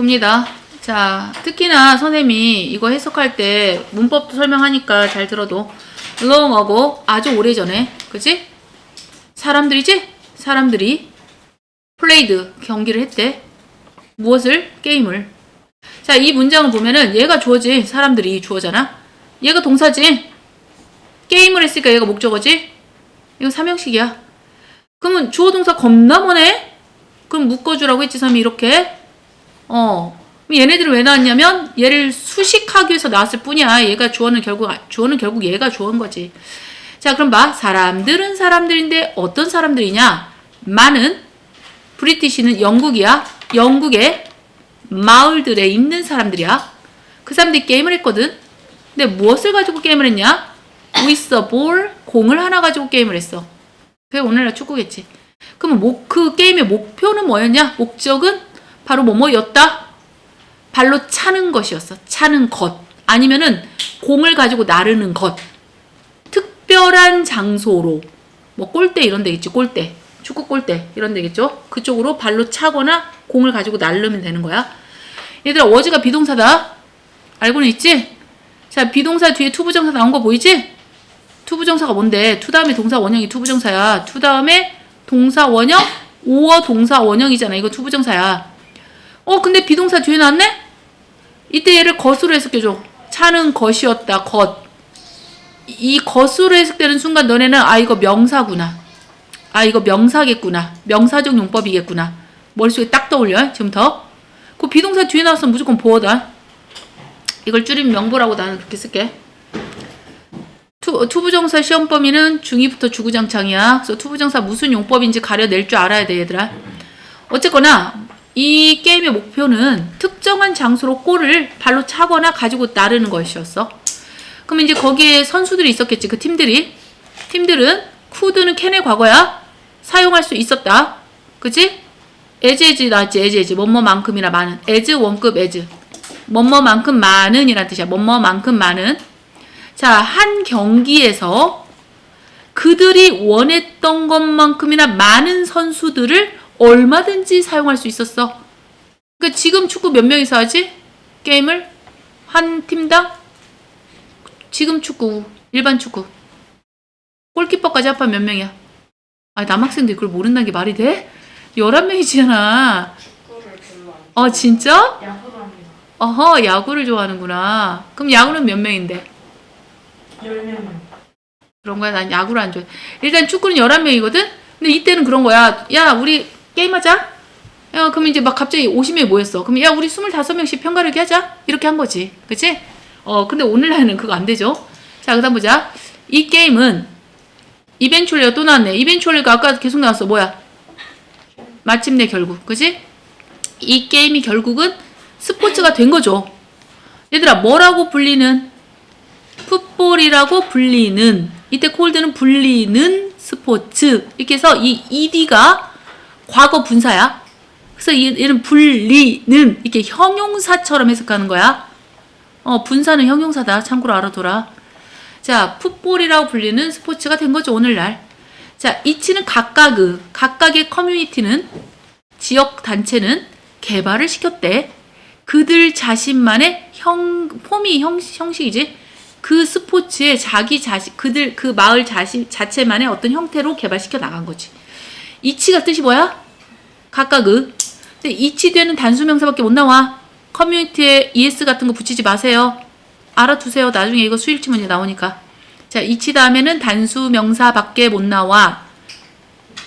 봅니다. 자, 특히나 선생님이 이거 해석할 때 문법도 설명하니까 잘 들어도 long하고 아주 오래전에 그지? 사람들이지? 사람들이 플레이드 경기를 했대. 무엇을? 게임을. 자, 이 문장을 보면은 얘가 주어지. 사람들이 주어잖아. 얘가 동사지. 게임을 했으니까 얘가 목적어지. 이거 삼형식이야. 그러면 주어 동사 겁나 머네? 그럼 묶어주라고 했지, 삼이 이렇게. 어. 그럼 얘네들은 왜 나왔냐면 얘를 수식하기 위해서 나왔을 뿐이야. 얘가 주어는 결국 주어는 결국 얘가 주어인 거지. 자, 그럼 봐. 사람들은 사람들인데 어떤 사람들이냐? 많은 브리티시는 영국이야. 영국의 마을들에 있는 사람들이야. 그 사람들이 게임을 했거든. 근데 무엇을 가지고 게임을 했냐? with 공을 하나 가지고 게임을 했어. 그게 오늘날 축구겠지. 그러면 목, 그 게임의 목표는 뭐였냐? 목적은 바로 뭐뭐였다? 발로 차는 것이었어. 차는 것. 아니면은 공을 가지고 나르는 것. 특별한 장소로. 뭐 골대 이런 데겠지. 골대. 축구 골대 이런 데겠죠. 그쪽으로 발로 차거나 공을 가지고 나르면 되는 거야. 얘들아 워즈가 비동사다. 알고는 있지? 자 비동사 뒤에 투부정사 나온 거 보이지? 투부정사가 뭔데? 투 다음에 동사 원형이 투부정사야. 투 다음에 동사 원형 오어 동사 원형이잖아. 이거 투부정사야. 어 근데 비동사 뒤에 나왔네? 이때 얘를 것으로 해석해줘. 차는 것이었다. 것. 이 것으로 해석되는 순간 너네는 아 이거 명사구나. 아 이거 명사겠구나. 명사적 용법이겠구나. 머릿속에 딱 떠올려. 지금부터. 그 비동사 뒤에 나왔으면 무조건 보어다. 이걸 줄이면 명보라고 나는 그렇게 쓸게. 투, 투부정사 시험 범위는 중2부터 주구장창이야. 그래서 투부정사 무슨 용법인지 가려낼 줄 알아야 돼, 얘들아. 어쨌거나 이 게임의 목표는 특정한 장소로 골을 발로 차거나 가지고 나르는 것이었어. 그럼 이제 거기에 선수들이 있었겠지, 그 팀들이. 팀들은 쿠드는 캔의 과거야. 사용할 수 있었다. 그치? 에즈 에즈 나왔지, 에즈 에즈. 뭐뭐만큼이나 많은. 에즈 원급 에즈. 뭐뭐만큼 많은 이란 뜻이야. 뭐뭐만큼 많은. 자, 한 경기에서 그들이 원했던 것만큼이나 많은 선수들을 얼마든지 사용할 수 있었어. 그러니까 지금 축구 몇 명이서 하지? 게임을? 한 팀당? 지금 축구, 일반 축구. 골키퍼까지 합하면 몇 명이야? 아, 남학생들이 그걸 모른다는 게 말이 돼? 11명이잖아. 축구를 별로 안 어, 진짜? 합니다. 어허, 야구를 좋아하는구나. 그럼 야구는 몇 명인데? 10명. 그런 거야. 난 야구를 안 좋아해. 일단 축구는 11명이거든? 근데 이때는 그런 거야. 야, 우리 게임하자. 야, 그럼 이제 막 갑자기 50명이 모였어. 그럼 야, 우리 25명씩 편가르기 하자. 이렇게 한 거지. 그치? 어, 근데 오늘날은 그거 안 되죠. 자, 그 다음 보자. 이 게임은 이벤츄얼리가 또 나왔네. 이벤츄얼리가 아까 계속 나왔어. 뭐야? 마침내 결국. 그지? 이 게임이 결국은 스포츠가 된 거죠. 얘들아, 뭐라고 불리는? 풋볼이라고 불리는 이때 콜드는 불리는 스포츠 이렇게 해서 이 ed가 과거 분사야. 그래서 얘- 얘는 불리는 이렇게 형용사처럼 해석하는 거야. 어 분사는 형용사다. 참고로 알아둬라. 자 풋볼이라고 불리는 스포츠가 된 거죠 오늘날. 자 이치는 각각의 각각의 커뮤니티는 지역 단체는 개발을 시켰대. 그들 자신만의 형 폼이 형, 형식이지. 그 스포츠에 자기 자신 그들 그 마을 자신 자체만의 어떤 형태로 개발시켜 나간 거지. 이치가 뜻이 뭐야? 각각의. 근데 이치 뒤에는 단수 명사밖에 못 나와. 커뮤니티에 es 같은 거 붙이지 마세요. 알아두세요. 나중에 이거 수일치 문제 나오니까. 자, 이치 다음에는 단수 명사밖에 못 나와.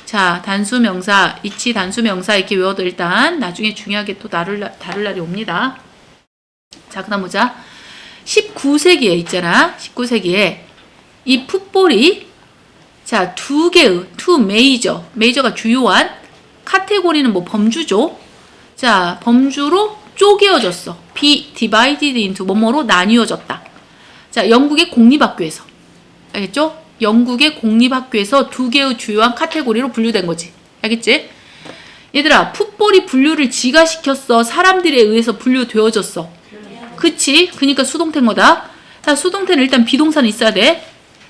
자, 단수 명사, 이치 단수 명사 이렇게 외워도 일단 나중에 중요하게 또 다룰, 날- 다룰 날이 옵니다. 자, 그 다음 보자. 19세기에 있잖아. 19세기에 이 풋볼이 자, 두 개의 투 메이저, 메이저가 주요한 카테고리는 뭐 범주죠. 자, 범주로 쪼개어졌어. be divided into 뭐뭐로 나뉘어졌다. 자, 영국의 공립학교에서. 알겠죠? 영국의 공립학교에서 두 개의 주요한 카테고리로 분류된 거지. 알겠지? 얘들아, 풋볼이 분류를 지가 시켰어. 사람들에 의해서 분류되어졌어. 그치? 그니까 수동태인 거다. 자, 수동태는 일단 비동사는 있어야 돼.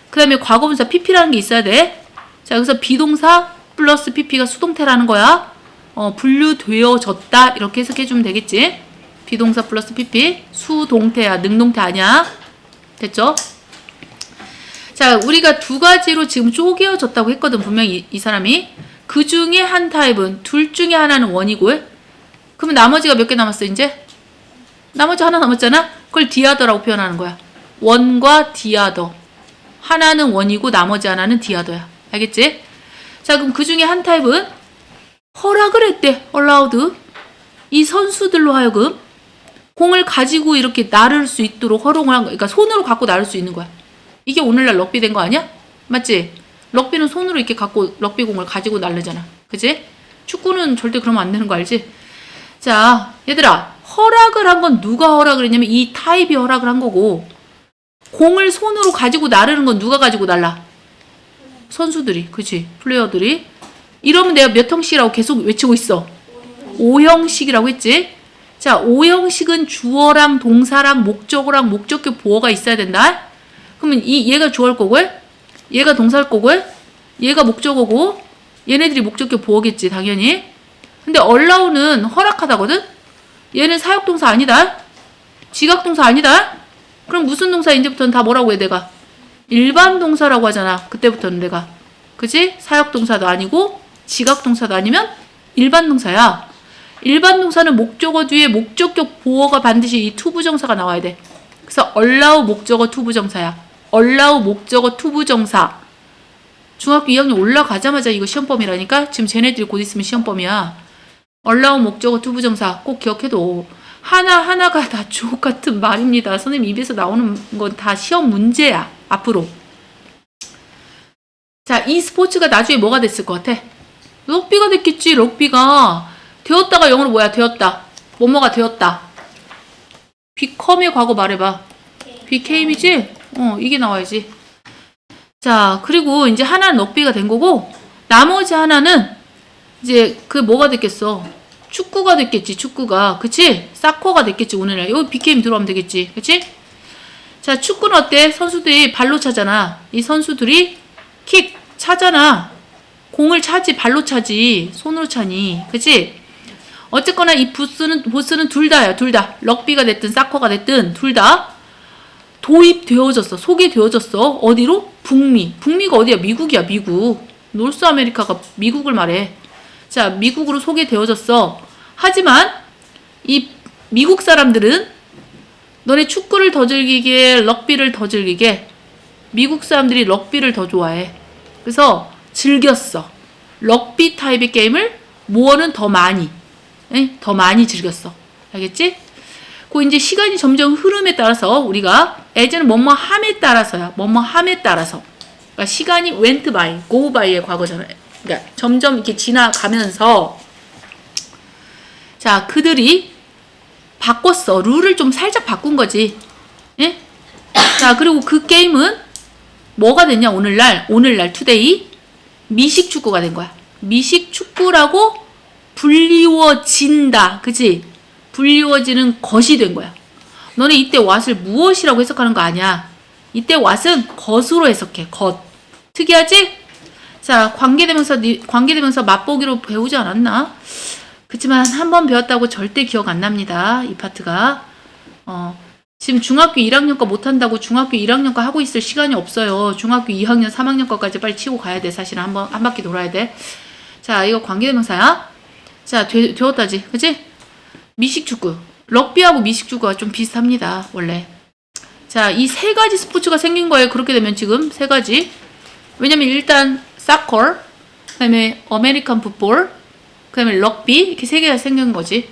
그 다음에 과거분사 pp라는 게 있어야 돼. 자, 그래서 비동사 플러스 pp가 수동태라는 거야. 어, 분류되어졌다. 이렇게 해석해 주면 되겠지. 비동사 플러스 PP. 수동태야. 능동태 아니야. 됐죠? 자, 우리가 두 가지로 지금 쪼개어졌다고 했거든, 분명히 이, 이 사람이. 그 중에 한 타입은, 둘 중에 하나는 원이고, 그러면 나머지가 몇 개 남았어, 이제? 나머지 하나 남았잖아? 그걸 디아더라고 표현하는 거야. 원과 디아더. 하나는 원이고, 나머지 하나는 디아더야. 알겠지? 자, 그럼 그 중에 한 타입은 허락을 했대, allowed. 이 선수들로 하여금 공을 가지고 이렇게 나를 수 있도록 허용을 한 거야. 그러니까 손으로 갖고 나를 수 있는 거야. 이게 오늘날 럭비 된 거 아니야? 맞지? 럭비는 손으로 이렇게 갖고 럭비 공을 가지고 날르잖아. 그지? 축구는 절대 그러면 안 되는 거 알지? 자, 얘들아, 허락을 한 건 누가 허락을 했냐면 이 타입이 허락을 한 거고, 공을 손으로 가지고 나르는 건 누가 가지고 날라? 선수들이, 그지? 플레이어들이. 이러면 내가 몇 형식이라고 계속 외치고 있어. 오형식이라고 했지? 자, 오형식은 주어랑 동사랑 목적어랑 목적격 보어가 있어야 된다. 그러면 이 얘가 주어일 거고, 얘가 동사일 거고, 얘가 목적어고, 얘네들이 목적격 보어겠지, 당연히. 근데 allow는 허락하다거든? 얘는 사역동사 아니다. 지각동사 아니다. 그럼 무슨 동사 이제부터는 다 뭐라고 해 내가? 일반 동사라고 하잖아. 그때부터는 내가. 그지? 사역 동사도 아니고 지각 동사도 아니면 일반 동사야. 일반 동사는 목적어 뒤에 목적격 보어가 반드시 이 투부정사가 나와야 돼. 그래서 allow 목적어 투부정사야. allow 목적어 투부정사. 중학교 2학년 올라가자마자 이거 시험범위라니까 지금 쟤네들이 곧 있으면 시험범위야. allow 목적어 투부정사 꼭 기억해도 하나하나가 다 주옥 같은 말입니다. 선생님 입에서 나오는 건 다 시험 문제야. 앞으로. 자, 이 스포츠가 나중에 뭐가 됐을 것 같아? 럭비가 됐겠지, 럭비가. 되었다가 영어로 뭐야, 되었다. 뭐뭐가 되었다. become의 과거 말해봐. became이지? 어, 이게 나와야지. 자, 그리고 이제 하나는 럭비가 된 거고, 나머지 하나는 이제 그 뭐가 됐겠어? 축구가 됐겠지, 축구가. 그치? 사커가 됐겠지, 오늘날. 여기 became 들어가면 되겠지. 그치? 자, 축구는 어때? 선수들이 발로 차잖아. 이 선수들이 킥 차잖아. 공을 차지, 발로 차지, 손으로 차니. 그치? 어쨌거나 이 부스는, 보스는 둘 다야, 둘 다. 럭비가 됐든, 사커가 됐든, 둘 다. 도입되어졌어. 소개되어졌어. 어디로? 북미. 북미가 어디야? 미국이야, 미국. 노스 아메리카가 미국을 말해. 자, 미국으로 소개되어졌어. 하지만 이 미국 사람들은 너네 축구를 더 즐기게, 럭비를 더 즐기게. 미국 사람들이 럭비를 더 좋아해. 그래서 즐겼어. 럭비 타입의 게임을 모어는 더 많이, 에? 더 많이 즐겼어. 알겠지? 그 이제 시간이 점점 흐름에 따라서 우리가 예전에 뭐뭐 함에 따라서야, 뭐뭐 함에 따라서. 그러니까 시간이 went by, go by의 과거잖아요. 그러니까 점점 이렇게 지나가면서 자 그들이 바꿨어. 룰을 좀 살짝 바꾼 거지. 예? 자 그리고 그 게임은 뭐가 됐냐 오늘날 오늘날 투데이 미식 축구가 된 거야. 미식 축구라고 불리워진다. 그치? 불리워지는 것이 된 거야. 너네 이때 왓을 무엇이라고 해석하는 거 아니야. 이때 왓은 것으로 해석해. 것. 특이하지? 자, 니- 관계대명사 맛보기로 배우지 않았나? 그치만 한 번 배웠다고 절대 기억 안 납니다. 이 파트가. 어, 지금 중학교 1학년 거 못한다고 중학교 1학년 거 하고 있을 시간이 없어요. 중학교 2학년, 3학년 거까지 빨리 치고 가야 돼. 사실 한 번, 한 바퀴 돌아야 돼. 자, 이거 관계대명사야. 자, 되, 되었다지. 그치? 미식축구. 럭비하고 미식축구가 좀 비슷합니다. 원래. 자, 이 세 가지 스포츠가 생긴 거예요. 그렇게 되면 지금 세 가지. 왜냐면 일단 사커, 그다음에 아메리칸 풋볼, 그다음에 럭비? 이렇게 세 개가 생긴 거지.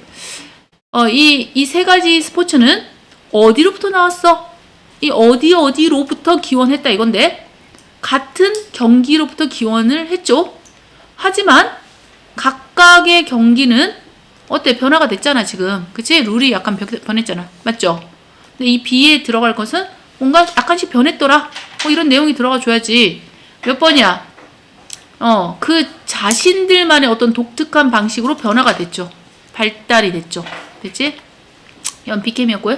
어, 이 이 세 가지 스포츠는 어디로부터 나왔어? 이 어디 어디로부터 기원했다 이건데 같은 경기로부터 기원을 했죠. 하지만 각각의 경기는 어때? 변화가 됐잖아 지금. 그치? 룰이 약간 변- 변했잖아. 맞죠? 근데 이 B에 들어갈 것은 뭔가 약간씩 변했더라. 뭐 이런 내용이 들어가 줘야지. 몇 번이야 어 그 자신들만의 어떤 독특한 방식으로 변화가 됐죠 발달이 됐죠 됐지 이건 B캠이었고요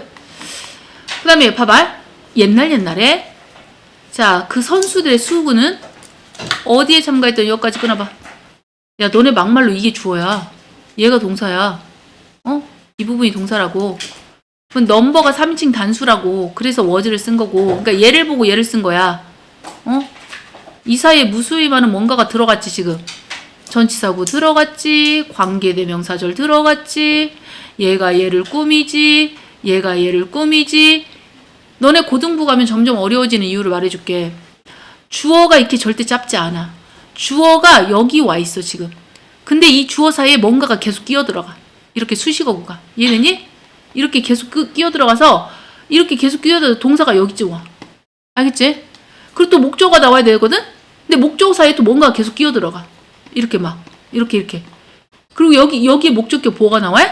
그 다음에 봐봐 옛날 옛날에 자 그 선수들의 수구는 어디에 참가했던 여기까지 끊어봐 야 너네 막말로 이게 주어야 얘가 동사야 어? 이 부분이 동사라고. 그럼 넘버가 3인칭 단수라고. 그래서 워즈를 쓴 거고. 그러니까 얘를 보고 얘를 쓴 거야. 어? 이 사이에 무수히 많은 뭔가가 들어갔지 지금. 전치사구 들어갔지. 관계대명사절 들어갔지. 얘가 얘를 꾸미지. 얘가 얘를 꾸미지. 너네 고등부 가면 점점 어려워지는 이유를 말해줄게. 주어가 이렇게 절대 짧지 않아. 주어가 여기 와 있어 지금. 근데 이 주어 사이에 뭔가가 계속 끼어 들어가. 이렇게 수식어구가. 이해되니? 이렇게 계속 끄- 끼어 들어가서 이렇게 계속 끼어 들어 동사가 여기쯤 와. 알겠지? 그리고 또 목적어가 나와야 되거든? 근데 목적어 사이에 또 뭔가가 계속 끼어 들어가. 이렇게 막. 이렇게 이렇게. 그리고 여기 여기에 목적격 보어가 나와요?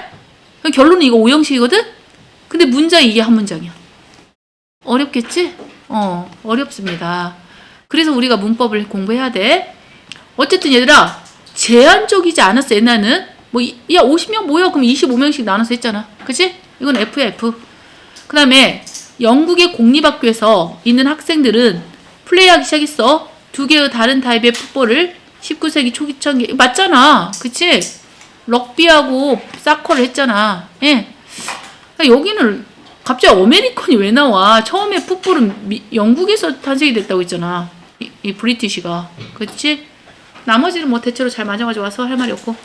결론은 이거 오형식이거든? 근데 문장이 이게 한 문장이야. 어렵겠지? 어, 어렵습니다. 그래서 우리가 문법을 공부해야 돼. 어쨌든 얘들아, 제한적이지 않았어, 옛날에는. 뭐, 이- 야, 50명 모여. 그럼 25명씩 나눠서 했잖아. 그치? 이건 F야, F. 그 다음에 영국의 공립학교에서 있는 학생들은 플레이하기 시작했어. 두 개의 다른 타입의 풋볼을 19세기 초기 전기 맞잖아. 그치? 럭비하고 사커를 했잖아. 예. 그러니까 여기는 갑자기 어메리컨이 왜 나와? 처음에 풋볼은 미- 영국에서 탄생이 됐다고 했잖아. 이, 이 브리티시가. 그렇지? 나머지는 뭐 대체로 잘 맞아가지고 와서 할 말이 없고.